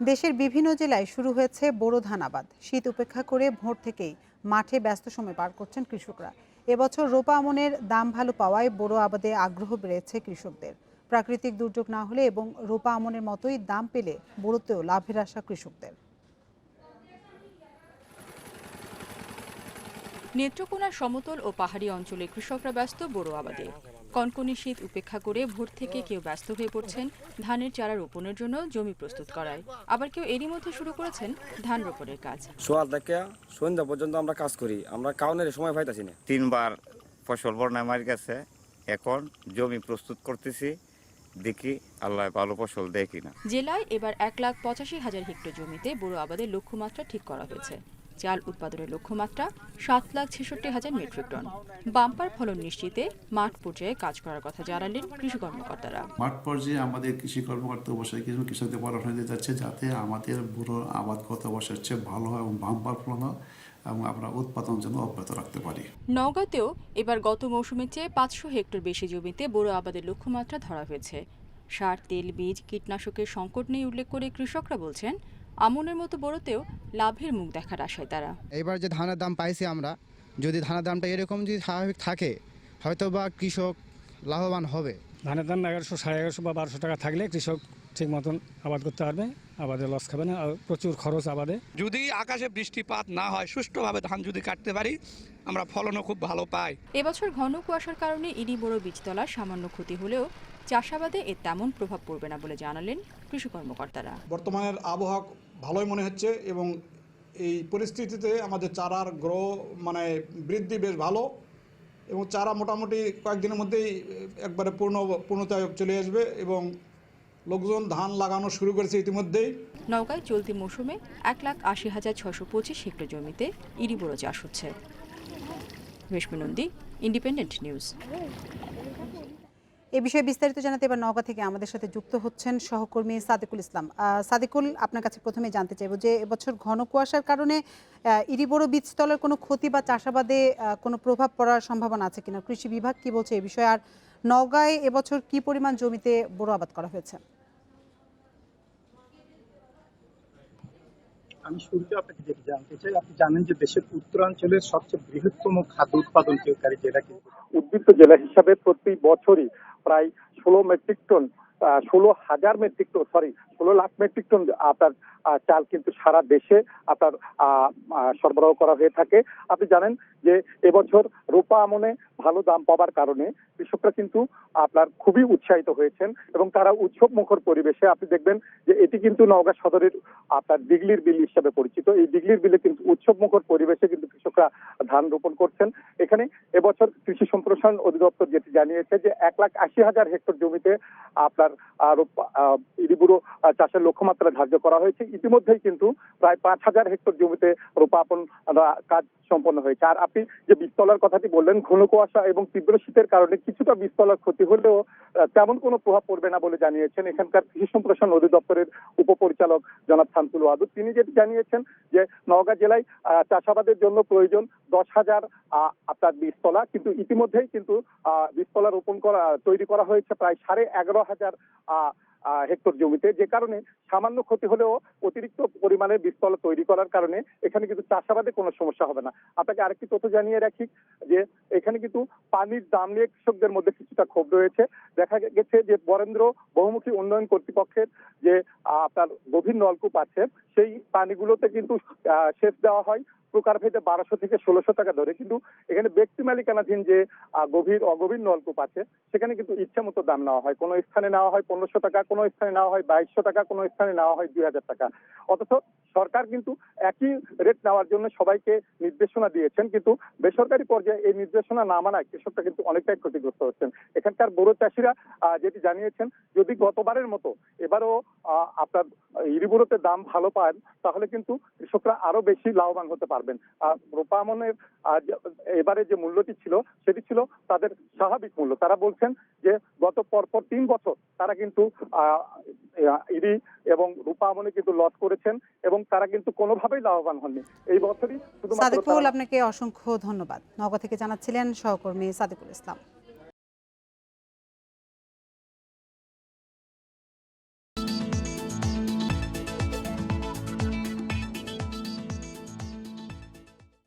দেশের বিভিন্ন জেলায় শুরু হয়েছে বোরো ধান আবাদ। শীত উপেক্ষা করে ভোর থেকেই মাঠে ব্যস্ত সময় পার করছেন কৃষকরা। এবছর রোপা আমনের দাম ভালো পাওয়ায় বোরো আবাদে আগ্রহ বেড়েছে কৃষকদের। প্রাকৃতিক দুর্যোগ না হলে এবং রোপা আমনের মতোই দাম পেলে বোরোতেও লাভের আশা কৃষকদের। নেত্রকোনার সমতল ও পাহাড়ি অঞ্চলে কৃষকরা ব্যস্ত বোরো আবাদে। কনকনে শীত উপেক্ষা করে ভোর থেকে কেউ ব্যস্ত হয়ে পড়ছেন ধানের চারা রোপণের জন্য জমি প্রস্তুত করায়। আবার কেউ এরই মধ্যে শুরু করেছেন ধান রোপণের কাজ। সোয়াল থেকে সন্ধ্যা পর্যন্ত আমরা কাজ করি আমরা কাউনের সময় পাইতাছি না। তিনবার ফসল বন্যায় মারি গেছে এখন জমি প্রস্তুত করতেছি দেখি আল্লাহ ভালো ফসল দেয় কিনা। জেলায় এবার এক লাখ পঁচাশি হাজার হেক্টর জমিতে বোরো আবাদের লক্ষ্যমাত্রা ঠিক করা হয়েছে। চাল উৎপাদনের লক্ষ্যমাত্রা সাত লাখ ছেষট্টি হাজার মেট্রিক টন। বাম্পার ফলন নিশ্চিতে মাঠ পর্যায়ে কাজ করার কথা জানালেন কৃষি কর্মকর্তারা। মাঠ পর্যায়ে আমাদের কৃষি কর্মকর্তা অবশ্যই কিছু কৃষকদের পরামর্শ দিতে যাচ্ছে যাতে আমাদের বুড়ো আবাদ গত বছরের চেয়ে ভালো হয় এবং বাম্পার ফলন এবং আমরা উৎপাদন যেন অব্যাহত রাখতে পারি। নওগাঁতেও এবার গত মৌসুমের চেয়ে পাঁচশো হেক্টর বেশি জমিতে বোরো আবাদের লক্ষ্যমাত্রা ধরা হয়েছে। সার তেল বীজ কীটনাশকের সংকট নেই উল্লেখ করে কৃষকরা বলছেন আমনের মতো বোরোতেও লাভের মুখ দেখার আশায় তারা। এবার যে ধানের দাম পাইছি আমরা যদি ধানের দামটা এরকম যদি স্বাভাবিক থাকে হয়তো বা কৃষক লাভবান হবে। ধানের দাম এগারোশো সাড়ে এগারোশো বা বারোশো টাকা থাকলে কৃষক ঠিক মতন আবাদ করতে পারবে আবাদে লস খাবে না আর প্রচুর খরচ আবাদে। যদি আকাশে বৃষ্টিপাত না হয় সুষ্ঠুভাবে ধান যদি কাটতে পারি আমরা ফলনও খুব ভালো পাই। এবছর ঘন কুয়াশার কারণে ইরি বড় বীজতলার সামান্য ক্ষতি হলেও চাষাবাদে এর তেমন প্রভাব পড়বে না বলে জানালেন কৃষি কর্মকর্তারা। বর্তমানের আবহাওয়া ভালোই মনে হচ্ছে এবং এই পরিস্থিতিতে আমাদের চারার গ্রো মানে বৃদ্ধি বেশ ভালো এবং চারা মোটামুটি কয়েকদিনের মধ্যেই একবারে পূর্ণ পূর্ণতায় চলে আসবে এবং লোকজন ধান লাগানো শুরু করেছে ইতিমধ্যেই। নৌকায় চলতি মৌসুমে এক লাখ আশি হাজার ছশো পঁচিশ হেক্টর জমিতে ইরি বড় চাষ হচ্ছে। Reshmi Nandi, independent news. এ বিষয়ে বিস্তারিত জানাতে এবার নওগাঁ থেকে আমাদের সাথে যুক্ত হচ্ছেন সহকর্মী সাদিকুল ইসলাম। সাদিকুল আপনার কাছে প্রথমে জানতে চাইব যে এবছর ঘন কুয়াশার কারণে ইরিবড় বীজতলের কোনো ক্ষতি বা চাষাবাদে কোনো প্রভাব পড়ার সম্ভাবনা আছে কিনা? কৃষি বিভাগ কি বলছে এ বিষয়ে? আর নওগাঁয় এবছর কি পরিমাণ জমিতে বোরো আবাদ করা হয়েছে? আমি শুরুতে আপনাকে যেটি জানতে চাই আপনি জানেন যে দেশের উত্তরাঞ্চলের সবচেয়ে বৃহত্তম খাদ্য উৎপাদনকারী জেলা কিন্তু উদ্বৃত্ত জেলা হিসাবে প্রতি বছরই প্রায় ষোলো মেট্রিক টন ষোলো হাজার মেট্রিক টন সরি ষোলো লাখ মেট্রিক টন আপনার চাল কিন্তু সারা দেশে আপনার সরবরাহ করা হয়ে থাকে। আপনি জানেন যে এবছর রোপা আমনে ভালো দাম পাওয়ার কারণে কৃষকরা কিন্তু আপনার খুবই উৎসাহিত হয়েছেন এবং তারা উৎসব মুখর পরিবেশে আপনি দেখবেন যে এটি কিন্তু নওগাঁ সদরের আপনার দিগলির বিল হিসাবে পরিচিত। এই দিগলির বিলে কিন্তু উৎসব মুখর পরিবেশে কিন্তু কৃষকরা ধান রোপণ করছেন। এখানে এবছর কৃষি সম্প্রসারণ অধিদপ্তর যেটি জানিয়েছে যে এক লাখ আশি হাজার হেক্টর জমিতে আপনার ইরিবুড়ো চাষের লক্ষ্যমাত্রা ধার্য করা হয়েছে। ইতিমধ্যেই কিন্তু প্রায় পাঁচ হাজার হেক্টর জমিতে রোপাপন কাজ সম্পন্ন হয়েছে। আর আপনি যে বীজতলার কথাটি বললেন, ঘন কুয়াশা এবং তীব্র শীতের কারণে কিছুটা বীজতলার ক্ষতি হলেও তেমন কোনো প্রভাব পড়বে না বলে জানিয়েছেন এখানকার কৃষি সম্প্রসারণ অধিদপ্তরের উপপরিচালক জনাব শামসুল ওয়াদুদ তিনি যেটি জানিয়েছেন যে নওগাঁ জেলায় চাষাবাদের জন্য প্রয়োজন দশ হাজার আপনার বীজতলা। কিন্তু ইতিমধ্যেই কিন্তু বীজতলা রোপণ করা, তৈরি করা হয়েছে প্রায় সাড়ে এগারো হাজার হেক্টর জমিতে। যে কারণে সামান্য ক্ষতি হলেও অতিরিক্ত পরিমাণে বীজতলা তৈরি করার কারণে এখানে কিন্তু চাষাবাদে কোনো সমস্যা হবে না। আপনাকে আরেকটি তথ্য জানিয়ে রাখি যে, এখানে কিন্তু পানির দাম নিয়ে কৃষকদের মধ্যে কিছুটা ক্ষোভ রয়েছে। দেখা গেছে যে, বরেন্দ্র বহুমুখী উন্নয়ন কর্তৃপক্ষের যে আপনার গভীর নলকূপ আছে, সেই পানিগুলোতে কিন্তু সেচ দেওয়া হয়। প্রকার ভেদে বারোশো থেকে ষোলোশো টাকা ধরে। কিন্তু এখানে ব্যক্তি মালিকানাধীন যে গভীর, অগভীর নলকূপ আছে, সেখানে কিন্তু ইচ্ছা মতো দাম নেওয়া হয়। কোনো স্থানে নেওয়া হয় পনেরোশো টাকা, কোনো স্থানে নেওয়া হয় বাইশশো টাকা, কোনো স্থানে নেওয়া হয় দুই হাজার টাকা। অথচ সরকার কিন্তু একই রেট নেওয়ার জন্য সবাইকে নির্দেশনা দিয়েছেন, কিন্তু বেসরকারি পর্যায়ে এই নির্দেশনা না মানায় কৃষকরা কিন্তু অনেকটাই ক্ষতিগ্রস্ত হচ্ছেন। এখানকার বড় চাষিরা যেটি জানিয়েছেন, যদি গতবারের মতো এবারও আপনার ইরিবুড়োতে দাম ভালো পান, তাহলে কিন্তু কৃষকরা আরও বেশি লাভবান হতে পারবেন। আর রোপা আমনের এবারে যে মূল্যটি ছিল সেটি ছিল তাদের স্বাভাবিক মূল্য। তারা বলছেন যে গত পরপর তিন বছর তারা কিন্তু ইডি এবং রূপা আমনে কিন্তু লস করেছেন এবং তারা কিন্তু কোনোভাবেই লাভবান হননি। এই বছরই শুধুমাত্র সাদিকুল আপনাকে অসংখ্য ধন্যবাদ। নগা থেকে জানাচ্ছিলেন সহকর্মী সাদিকুল ইসলাম।